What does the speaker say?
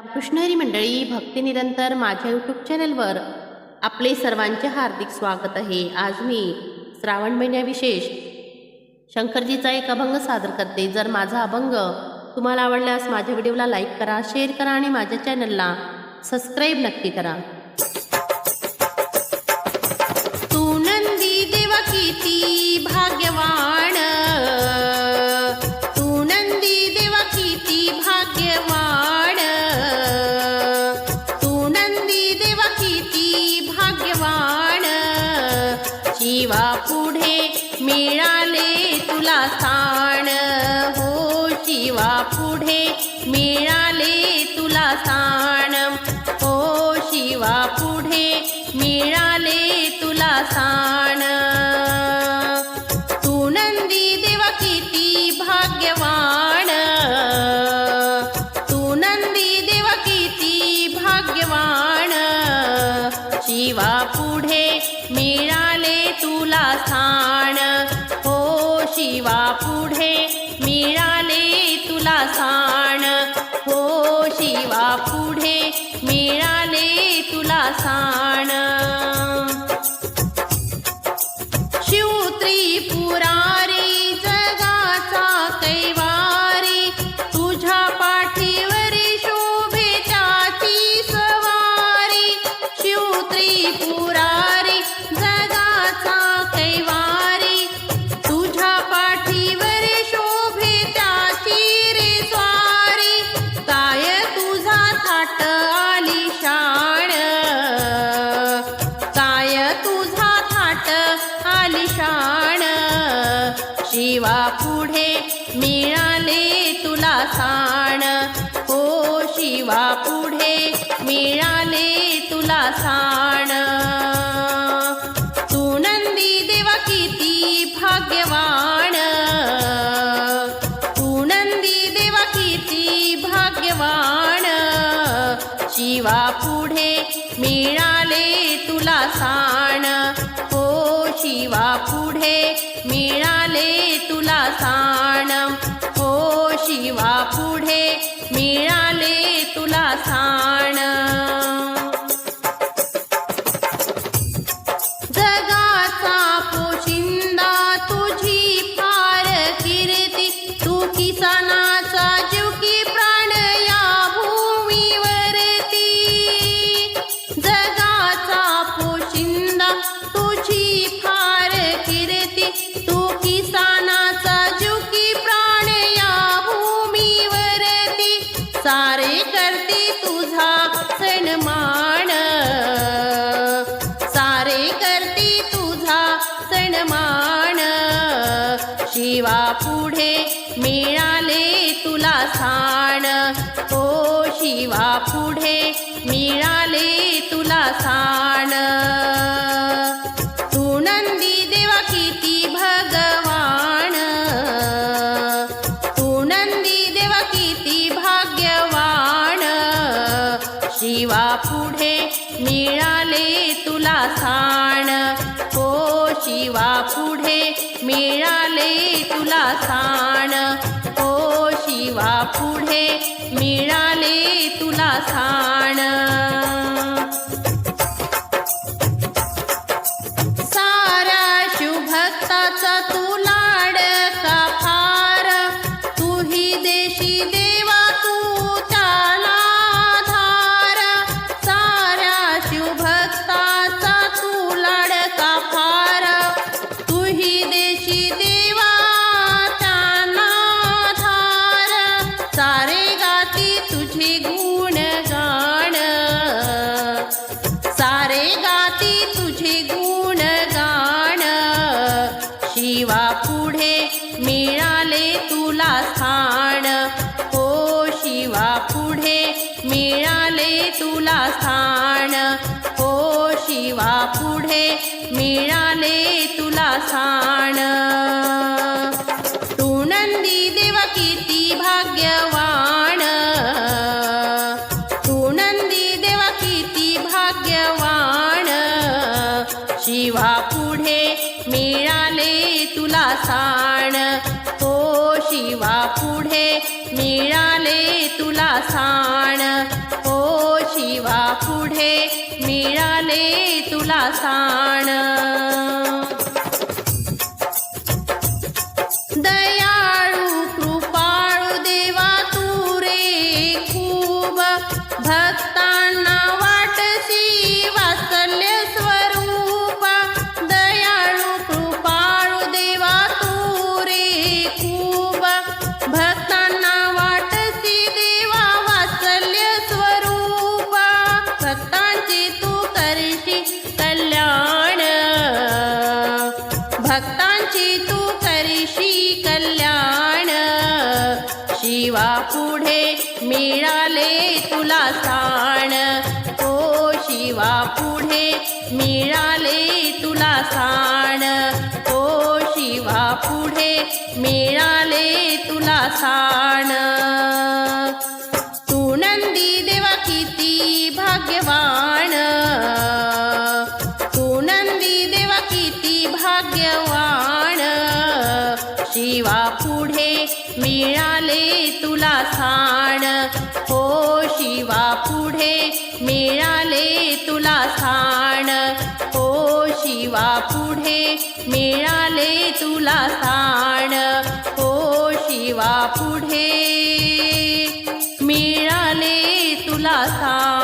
कृष्णहरी मंडळी भक्ती निरंतर माझ्या यूट्यूब चॅनलवर आपले सर्वांचे हार्दिक स्वागत आहे. आज मी श्रावण महिन्याविशेष शंकरजीचा एक अभंग सादर करते. जर माझा अभंग तुम्हाला आवडल्यास माझ्या व्हिडिओला लाईक करा शेअर करा आणि माझ्या चॅनलला सबस्क्राईब नक्की करा. तू नंदी देवा किती भाग्यवान पुढे मिळाले तुला स्थान. हो शिवा पुढे मिळाले तुला स्थान. हो शिवा पुढे मिळाले तुला स्थान. तू नंदी देव किती भाग्यवान. तू नंदी देव किती भाग्यवान. शिवा पुढे मिळ देवा पुढे मिळाले तुला साण. निशाण शाण. शिवा पुढे मिळाले तुला साण. हो शिवा पुढे मिळाले तुला साण. तू नंदी देवा किती भाग्यवान. तू नंदी देवा किती भाग्यवान. शिवा पुढे मिळाले तुला साण. हो शिवा पुढे मिळाले तुला साण हो शिवा पुढे मिळाले तुला साण जगाचा पोशिंदा तुझी फार कीर्ती तू किसानाचा शिवा पुढे मिळाले तुला साण ओ शिवा पुढे मिळाले तुला साण शिवा पुढे मिळाले तुला साण. हो शिवा पुढे मिळाले तुला साण. हो शिवा पुढे मिळाले तुला साण. गाती तुझे गुण गाण शिवा पुढे मिळाले तुला स्थान. हो शिवा पुढे मिळाले तुला स्थान. हो शिवा पुढे मिळाले तुला स्थान. तुला साण. हो शिवा पुढे मिळाले तुला साण. हो शिवा पुढे मिळाले तुला साण. तुला साण. ओ शिवा पुढे मिळाले तुला साण. ओ शिवा पुढे मिळाले तुला साण. पुढे मिळाले तुला स्थान. हो शिवा पुढे मिळाले तुला स्थान. हो शिवा पुढे मिळाले तुला स्थान. हो शिवा पुढे मिळाले तुला स्थान.